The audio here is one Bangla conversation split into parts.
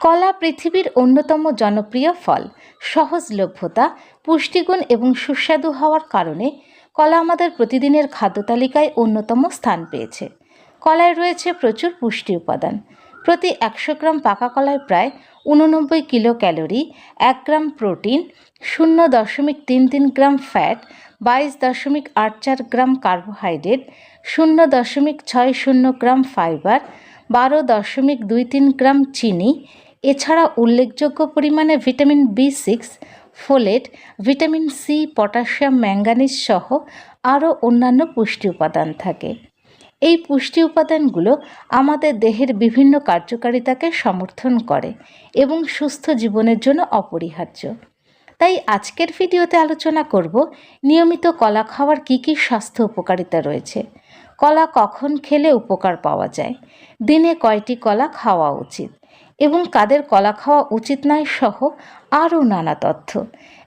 কলা পৃথিবীর অন্যতম জনপ্রিয় ফল, সহজলভ্যতা, পুষ্টিগুণ এবং সুস্বাদু হওয়ার কারণে কলা আমাদের প্রতিদিনের খাদ্য তালিকায় অন্যতম স্থান পেয়েছে। কলায় রয়েছে প্রচুর পুষ্টি উপাদান। প্রতি একশো গ্রাম পাকা কলায় প্রায় উননব্বই কিলো ক্যালোরি, এক গ্রাম প্রোটিন, শূন্য দশমিক তিন তিন গ্রাম ফ্যাট বাইশ দশমিক আট চার গ্রাম কার্বোহাইড্রেট, শূন্য দশমিক ছয় শূন্য গ্রাম ফাইবার, বারো দশমিক দুই তিন গ্রাম চিনি। এছাড়া উল্লেখযোগ্য পরিমাণে vitamin B six, folate, vitamin C, potassium, manganese সহ আরও অন্যান্য পুষ্টি উপাদান থাকে। এই পুষ্টি উপাদানগুলো আমাদের দেহের বিভিন্ন কার্যকারিতাকে সমর্থন করে এবং সুস্থ জীবনের জন্য অপরিহার্য। তাই আজকের ভিডিওতে আলোচনা করব নিয়মিত কলা খাওয়ার কী কী স্বাস্থ্য উপকারিতা রয়েছে। কলা কখন খেলে উপকার পাওয়া যায়? দিনে কয়টি কলা খাওয়া উচিত? এবং কাদের কলা খাওয়া উচিত নয় সহ আরও নানা তথ্য।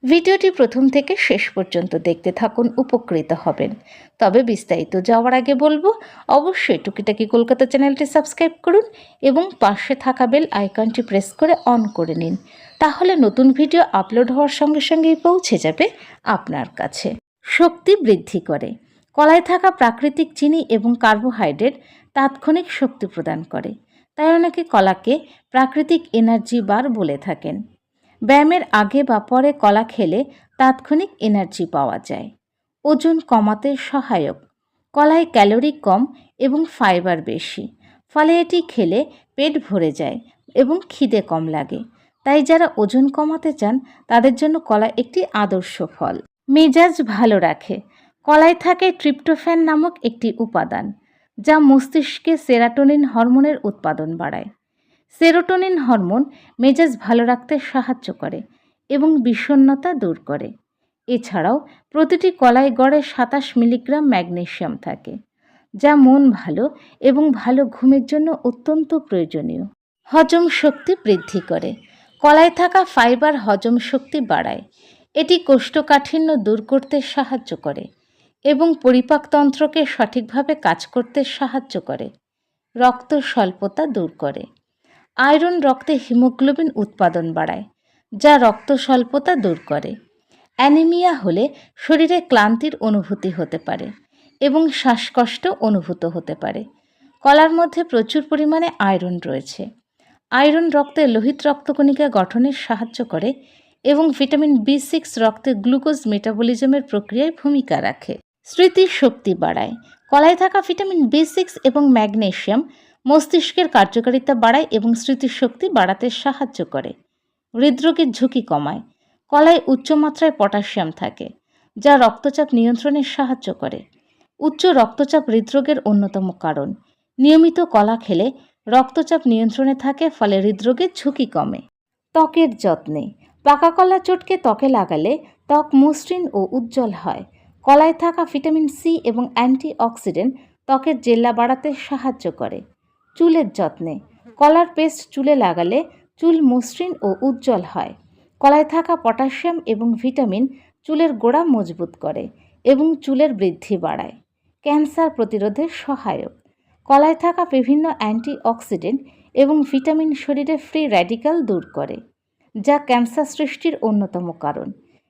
ভিডিওটি প্রথম থেকে শেষ পর্যন্ত দেখতে থাকুন, উপকৃত হবেন। তবে বিস্তারিত যাওয়ার আগে বলব, অবশ্যই টুকিটাকি কলকাতা চ্যানেলটি সাবস্ক্রাইব করুন এবং পাশে থাকা বেল আইকনটি প্রেস করে অন করে নিন। তাহলে নতুন ভিডিও আপলোড হওয়ার সঙ্গে সঙ্গেই পৌঁছে যাবে আপনার কাছে। শক্তি বৃদ্ধি করে। কলায় থাকা প্রাকৃতিক চিনি এবং কার্বোহাইড্রেট তাৎক্ষণিক শক্তি প্রদান করে। তাই অনেকে কলাকে প্রাকৃতিক এনার্জি বার বলে থাকেন। ব্যায়ামের আগে বা পরে কলা খেলে তাৎক্ষণিক এনার্জি পাওয়া যায়। ওজন কমাতে সহায়ক। কলায় ক্যালোরি কম এবং ফাইবার বেশি। ফলে এটি খেলে পেট ভরে যায় এবং খিদে কম লাগে। তাই যারা ওজন কমাতে চান, তাদের জন্য কলা একটি আদর্শ ফল। মেজাজ ভালো রাখে। কলায় থাকে ট্রিপ্টোফ্যান নামক একটি উপাদান, যা মস্তিষ্কে সেরাটোনিন হরমোনের উৎপাদন বাড়ায়। সেরোটোনিন হরমোন মেজাজ ভালো রাখতে সাহায্য করে এবং বিষণ্ণতা দূর করে। এছাড়াও প্রতিটি কলায় গড়ে সাতাশ মিলিগ্রাম ম্যাগনেসিয়াম থাকে, যা মন ভালো এবং ভালো ঘুমের জন্য অত্যন্ত প্রয়োজনীয়। হজম শক্তি বৃদ্ধি করে। কলায় থাকা ফাইবার হজম শক্তি বাড়ায়। এটি কোষ্ঠকাঠিন্য দূর করতে সাহায্য করে এবং পরিপাকতন্ত্রকে সঠিকভাবে কাজ করতে সাহায্য করে। রক্ত স্বল্পতা দূর করে। আয়রন রক্তে হিমোগ্লোবিন উৎপাদন বাড়ায়, যা রক্ত স্বল্পতা দূর করে। অ্যানিমিয়া হলে শরীরে ক্লান্তির অনুভূতি হতে পারে এবং শ্বাসকষ্ট অনুভূত হতে পারে। কলার মধ্যে প্রচুর পরিমাণে আয়রন রয়েছে। আয়রন রক্তে লোহিত রক্তকণিকা গঠনে সাহায্য করে এবং ভিটামিন বি সিক্স রক্তে গ্লুকোজ মেটাবলিজমের প্রক্রিয়ায় ভূমিকা রাখে। স্মৃতির শক্তি বাড়ায়। কলায় থাকা ভিটামিন বি সিক্স এবং ম্যাগনেশিয়াম মস্তিষ্কের কার্যকারিতা বাড়ায় এবং স্মৃতিশক্তি বাড়াতে সাহায্য করে। হৃদরোগের ঝুঁকি কমায়। কলায় উচ্চমাত্রায় পটাশিয়াম থাকে, যা রক্তচাপ নিয়ন্ত্রণে সাহায্য করে। উচ্চ রক্তচাপ হৃদরোগের অন্যতম কারণ। নিয়মিত কলা খেলে রক্তচাপ নিয়ন্ত্রণে থাকে, ফলে হৃদরোগের ঝুঁকি কমে। ত্বকের যত্নে। পাকা কলা চটকে ত্বকে লাগালে ত্বক মসৃণ ও উজ্জ্বল হয়। কলায় থাকা ভিটামিন সি এবং অ্যান্টি অক্সিডেন্ট ত্বকের জেল্লা বাড়াতে সাহায্য করে। চুলের যত্নে। কলার পেস্ট চুলে লাগালে চুল মসৃণ ও উজ্জ্বল হয়। কলায় থাকা পটাশিয়াম এবং ভিটামিন চুলের গোড়া মজবুত করে এবং চুলের বৃদ্ধি বাড়ায়। ক্যান্সার প্রতিরোধে সহায়ক। কলায় থাকা বিভিন্ন অ্যান্টি অক্সিডেন্ট এবং ভিটামিন শরীরে ফ্রি র্যাডিক্যাল দূর করে, যা ক্যান্সার সৃষ্টির অন্যতম কারণ।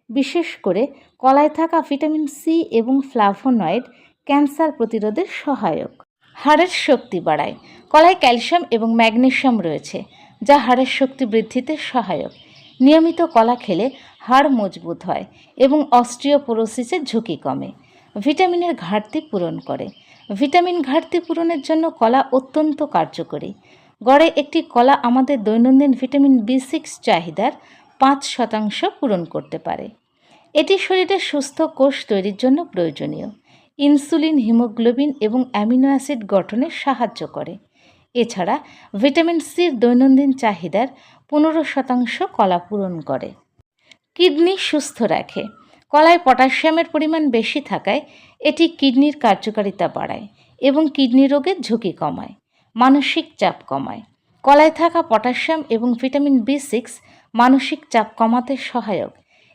বিশেষ করে কলায় থাকা ভিটামিন সি এবং ফ্লাভোনয়েড ক্যান্সার প্রতিরোধে সহায়ক। হাড়ের শক্তি বাড়ায়। কলায় ক্যালসিয়াম এবং ম্যাগনেসিয়াম রয়েছে, যা হাড়ের শক্তি বৃদ্ধিতে সহায়ক। নিয়মিত কলা খেলে হাড় মজবুত হয় এবং অস্ট্রিওপোরোসিসের ঝুঁকি কমে। ভিটামিনের ঘাটতি পূরণ করে। ভিটামিন ঘাটতি পূরণের জন্য কলা অত্যন্ত কার্যকরী। গড়ে একটি কলা আমাদের দৈনন্দিন ভিটামিন বি সিক্স চাহিদার পাঁচ শতাংশ পূরণ করতে পারে। এটি শরীরে সুস্থ কোষ তৈরির জন্য প্রয়োজনীয়। ইনসুলিন, হিমোগ্লোবিন এবং অ্যামিনো অ্যাসিড গঠনে সাহায্য করে। এছাড়া ভিটামিন সির দৈনন্দিন চাহিদার পনেরো শতাংশ কলা পূরণ করে। কিডনি সুস্থ রাখে। কলায় পটাশিয়ামের পরিমাণ বেশি থাকায় এটি কিডনির কার্যকারিতা বাড়ায় এবং কিডনি রোগের ঝুঁকি কমায়, মানসিক চাপ কমায়। কলায় থাকা পটাশিয়াম এবং ভিটামিন বি সিক্স মানসিক চাপ কমাতে সহায়ক।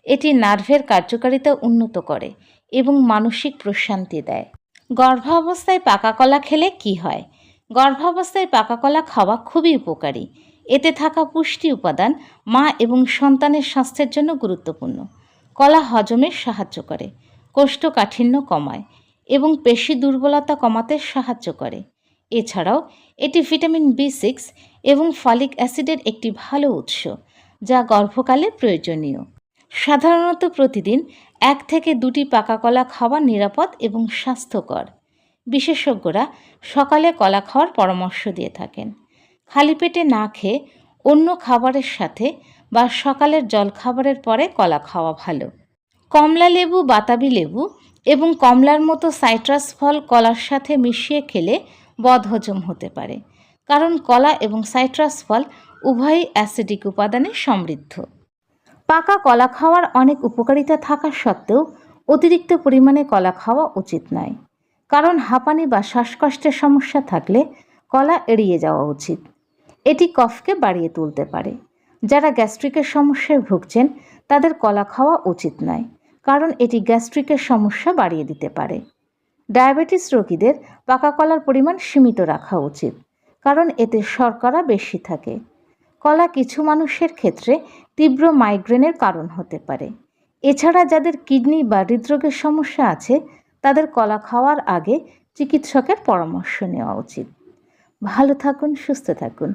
এটি নার্ভের কার্যকারিতা উন্নত করে এবং মানসিক প্রশান্তি দেয়। গর্ভাবস্থায় পাকা কলা খেলে কি হয়? গর্ভাবস্থায় পাকা কলা খাওয়া খুবই উপকারী। এতে থাকা পুষ্টি উপাদান মা এবং সন্তানের স্বাস্থ্যের জন্য গুরুত্বপূর্ণ। কলা হজমে সাহায্য করে, কোষ্ঠকাঠিন্য কমায় এবং পেশি দুর্বলতা কমাতে সাহায্য করে। এছাড়াও, এটি ভিটামিন বি সিক্স এবং ফলিক অ্যাসিডের একটি ভালো উৎস, যা গর্ভকালে প্রয়োজনীয়। সাধারণত প্রতিদিন এক থেকে দুটি পাকা কলা খাওয়া নিরাপদ এবং স্বাস্থ্যকর। বিশেষজ্ঞরা সকালে কলা খাওয়ার পরামর্শ দিয়ে থাকেন। খালি পেটে না খেয়ে অন্য খাবারের সাথে বা সকালের জলখাবারের পরে কলা খাওয়া ভালো। কমলা লেবু, বাতাবি লেবু এবং কমলার মতো সাইট্রাস ফল কলার সাথে মিশিয়ে খেলে বদহজম হতে পারে। কারণ কলা এবং সাইট্রাস ফল উভয়ই অ্যাসিডিক উপাদানে সমৃদ্ধ। পাকা কলা খাওয়ার অনেক উপকারিতা থাকা সত্ত্বেও অতিরিক্ত পরিমাণে কলা খাওয়া উচিত নয়। কারণ হাঁপানি বা শ্বাসকষ্টের সমস্যা থাকলে কলা এড়িয়ে যাওয়া উচিত। এটি কফকে বাড়িয়ে তুলতে পারে। যারা গ্যাস্ট্রিকের সমস্যায় ভুগছেন, তাদের কলা খাওয়া উচিত নয়, কারণ এটি গ্যাস্ট্রিকের সমস্যা বাড়িয়ে দিতে পারে। ডায়াবেটিস রোগীদের পাকা কলার পরিমাণ সীমিত রাখা উচিত, কারণ এতে শর্করা বেশি থাকে। কলা কিছু মানুষের ক্ষেত্রে তীব্র মাইগ্রেনের কারণ হতে পারে। এছাড়া যাদের কিডনি বা হৃদরোগের সমস্যা আছে, তাদের কলা খাওয়ার আগে চিকিৎসকের পরামর্শ নেওয়া উচিত। ভালো থাকুন, সুস্থ থাকুন।